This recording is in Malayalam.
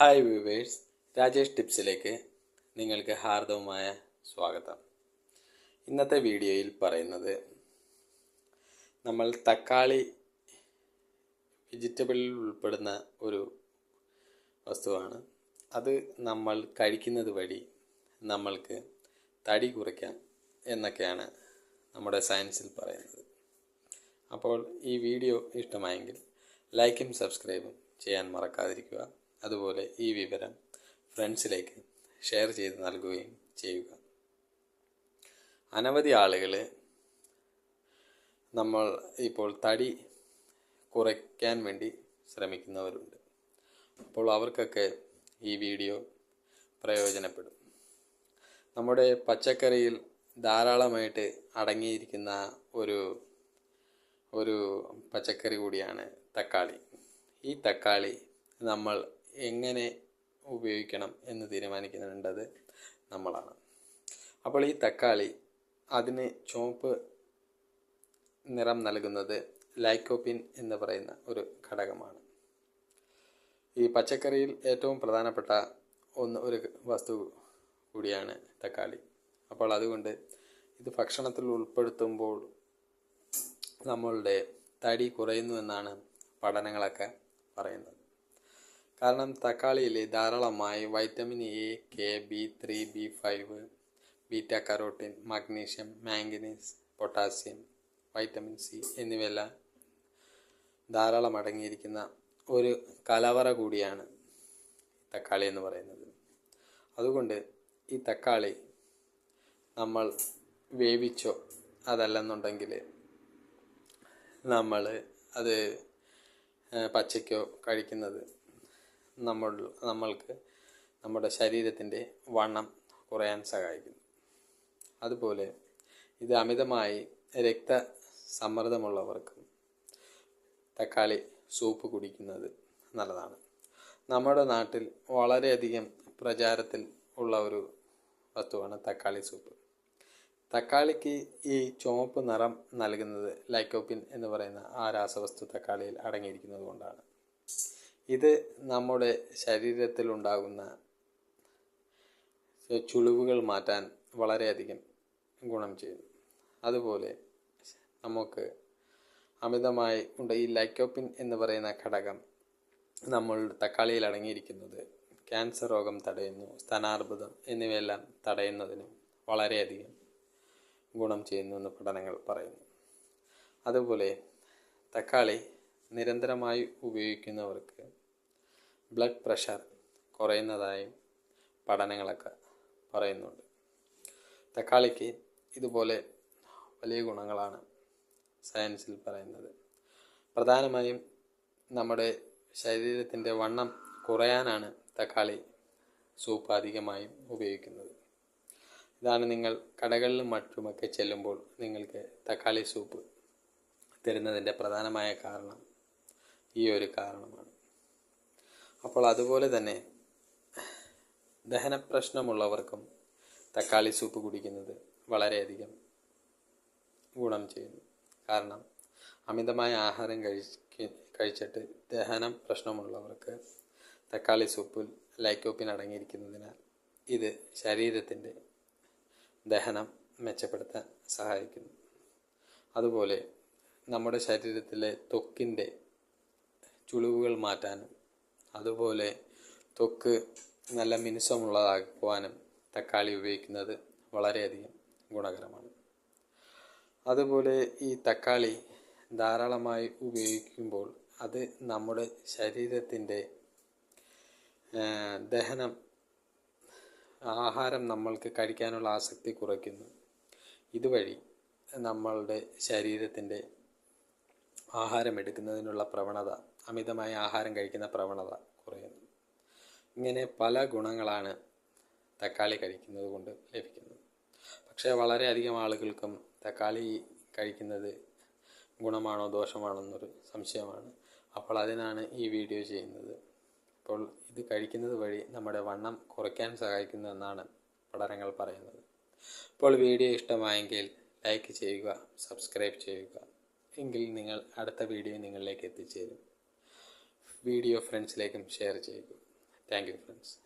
ഹായ് വ്യൂവേഴ്സ് രാജേഷ് ടിപ്സിലേക്ക് നിങ്ങൾക്ക് ഹാർദവുമായ സ്വാഗതം. ഇന്നത്തെ വീഡിയോയിൽ പറയുന്നത് നമ്മൾ തക്കാളി വെജിറ്റബിളിൽ ഉൾപ്പെടുന്ന ഒരു വസ്തുവാണ്. അത് നമ്മൾ കഴിക്കുന്നത് വഴി നമ്മൾക്ക് തടി കുറയ്ക്കാം എന്നൊക്കെയാണ് നമ്മുടെ സയൻസിൽ പറയുന്നത്. അപ്പോൾ ഈ വീഡിയോ ഇഷ്ടമായെങ്കിൽ ലൈക്കും സബ്സ്ക്രൈബും ചെയ്യാൻ മറക്കാതിരിക്കുക. അതുപോലെ ഈ വിവരം ഫ്രണ്ട്സിലേക്ക് ഷെയർ ചെയ്ത് നൽകുകയും ചെയ്യുക. അനവധി ആളുകൾ നമ്മൾ ഇപ്പോൾ തടി കുറയ്ക്കാൻ വേണ്ടി ശ്രമിക്കുന്നവരുണ്ട്. അപ്പോൾ അവർക്കൊക്കെ ഈ വീഡിയോ പ്രയോജനപ്പെടും. നമ്മുടെ പച്ചക്കറിയിൽ ധാരാളമായിട്ട് അടങ്ങിയിരിക്കുന്ന ഒരു ഒരു പച്ചക്കറി കൂടിയാണ് തക്കാളി. ഈ തക്കാളി നമ്മൾ എങ്ങനെ ഉപയോഗിക്കണം എന്ന് തീരുമാനിക്കുന്നുണ്ടത് നമ്മളാണ്. അപ്പോൾ ഈ തക്കാളി അതിന് ചുവപ്പ് നിറം നൽകുന്നത് ലൈക്കോപ്പിൻ എന്ന് പറയുന്ന ഒരു ഘടകമാണ്. ഈ പച്ചക്കറിയിൽ ഏറ്റവും പ്രധാനപ്പെട്ട ഒന്ന് ഒരു വസ്തു കൂടിയാണ് തക്കാളി. അപ്പോൾ അതുകൊണ്ട് ഇത് ഭക്ഷണത്തിൽ ഉൾപ്പെടുത്തുമ്പോൾ നമ്മളുടെ തടി കുറയുന്നു എന്നാണ് പഠനങ്ങളൊക്കെ പറയുന്നത്. കാരണം തക്കാളിയിൽ ധാരാളമായി vitamin A K B three B five beta carotene magnesium manganese potassium vitamin C എന്നിവയെല്ലാം ധാരാളം അടങ്ങിയിരിക്കുന്ന ഒരു കലവറ കൂടിയാണ് തക്കാളി എന്ന് പറയുന്നത്. അതുകൊണ്ട് ഈ തക്കാളി നമ്മൾ വേവിച്ചോ അതല്ലെന്നുണ്ടെങ്കിൽ നമ്മൾ അത് പച്ചയ്ക്കോ കഴിക്കുന്നത് നമ്മൾ നമ്മൾക്ക് നമ്മുടെ ശരീരത്തിന്റെ വണ്ണം കുറയാൻ സഹായിക്കുന്നു. അതുപോലെ ഇത് അമിതമായി രക്തസമ്മർദ്ദമുള്ളവർക്ക് തക്കാളി സൂപ്പ് കുടിക്കുന്നത് നല്ലതാണ്. നമ്മുടെ നാട്ടിൽ വളരെയധികം പ്രചാരത്തിൽ ഉള്ള ഒരു വസ്തുവാണ് തക്കാളി സൂപ്പ്. തക്കാളിക്ക് ഈ ചുവപ്പ് നിറം നൽകുന്നത് ലൈക്കോപ്പിൻ എന്ന് പറയുന്ന ആ രാസവസ്തു തക്കാളിയിൽ അടങ്ങിയിരിക്കുന്നത് കൊണ്ടാണ്. ഇത് നമ്മുടെ ശരീരത്തിൽ ഉണ്ടാകുന്ന ചുളിവുകൾ മാറ്റാൻ വളരെയധികം ഗുണം ചെയ്യുന്നു. അതുപോലെ നമുക്ക് അമിതമായി ഉണ്ട്. ഈ ലൈക്കോപ്പിൻ എന്ന് പറയുന്ന ഘടകം നമ്മൾ തക്കാളിയിൽ അടങ്ങിയിരിക്കുന്നത് ക്യാൻസർ രോഗം തടയുന്നു സ്ഥാനാർബുദം എന്നിവയെല്ലാം തടയുന്നതിന് വളരെയധികം ഗുണം ചെയ്യുന്നു എന്ന് പഠനങ്ങൾ പറയുന്നു. അതുപോലെ തക്കാളി നിരന്തരമായി ഉപയോഗിക്കുന്നവർക്ക് ബ്ലഡ് പ്രഷർ കുറയുന്നതായും പഠനങ്ങളൊക്കെ പറയുന്നുണ്ട്. തക്കാളിക്ക് ഇതുപോലെ വലിയ ഗുണങ്ങളാണ് സയൻസിൽ പറയുന്നത്. പ്രധാനമായും നമ്മുടെ ശരീരത്തിന്റെ വണ്ണം കുറയാനാണ് തക്കാളി സൂപ്പ് അധികമായും ഉപയോഗിക്കുന്നത്. ഇതാണ് നിങ്ങൾ കടകളിലും മറ്റുമൊക്കെ ചെല്ലുമ്പോൾ നിങ്ങൾക്ക് തക്കാളി സൂപ്പ് തരുന്നതിന്റെ പ്രധാനമായ കാരണം. ഈ ഒരു കാരണമാണ്. അപ്പോൾ അതുപോലെ തന്നെ ദഹന പ്രശ്നമുള്ളവർക്കും തക്കാളി സൂപ്പ് കുടിക്കുന്നത് വളരെയധികം ഗുണം ചെയ്യുന്നു. കാരണം അമിതമായ ആഹാരം കഴിച്ച് കഴിച്ചിട്ട് ദഹനം പ്രശ്നമുള്ളവർക്ക് തക്കാളി സൂപ്പിൽ ലൈക്കോപ്പിൻ അടങ്ങിയിരിക്കുന്നതിനാൽ ഇത് ശരീരത്തിന്റെ ദഹനം മെച്ചപ്പെടുത്താൻ സഹായിക്കുന്നു. അതുപോലെ നമ്മുടെ ശരീരത്തിലെ ത്വക്കിന്റെ ചുളിവുകൾ മാറ്റാനും അതുപോലെ ത്വക്ക് നല്ല മിനുസമുള്ളതാക്കുവാനും തക്കാളി ഉപയോഗിക്കുന്നത് വളരെയധികം ഗുണകരമാണ്. അതുപോലെ ഈ തക്കാളി ധാരാളമായി ഉപയോഗിക്കുമ്പോൾ അത് നമ്മുടെ ശരീരത്തിന്റെ ദഹനം ആഹാരം നമ്മൾക്ക് കഴിക്കാനുള്ള ആസക്തി കുറയ്ക്കുന്നു. ഇതുവഴി നമ്മളുടെ ശരീരത്തിന്റെ ആഹാരം എടുക്കുന്നതിനുള്ള പ്രവണത അമിതമായ ആഹാരം കഴിക്കുന്ന പ്രവണത കുറയുന്നു. ഇങ്ങനെ പല ഗുണങ്ങളാണ് തക്കാളി കഴിക്കുന്നത് കൊണ്ട് ലഭിക്കുന്നത്. പക്ഷേ വളരെയധികം ആളുകൾക്കും തക്കാളി കഴിക്കുന്നത് ഗുണമാണോ ദോഷമാണോ എന്നൊരു സംശയമാണ്. അപ്പോൾ അതിനാണ് ഈ വീഡിയോ ചെയ്യുന്നത്. അപ്പോൾ ഇത് കഴിക്കുന്നത് വഴി നമ്മുടെ വണ്ണം കുറയ്ക്കാൻ സഹായിക്കുന്നു എന്നാണ് പഠനങ്ങൾ പറയുന്നത്. അപ്പോൾ വീഡിയോ ഇഷ്ടമായെങ്കിൽ ലൈക്ക് ചെയ്യുക സബ്സ്ക്രൈബ് ചെയ്യുക. എങ്കിൽ നിങ്ങൾ അടുത്ത വീഡിയോ നിങ്ങളിലേക്ക് എത്തിച്ചേരും. വീഡിയോ ഫ്രണ്ട്സിലേക്കും ഷെയർ ചെയ്യുക താങ്ക് യു ഫ്രണ്ട്സ്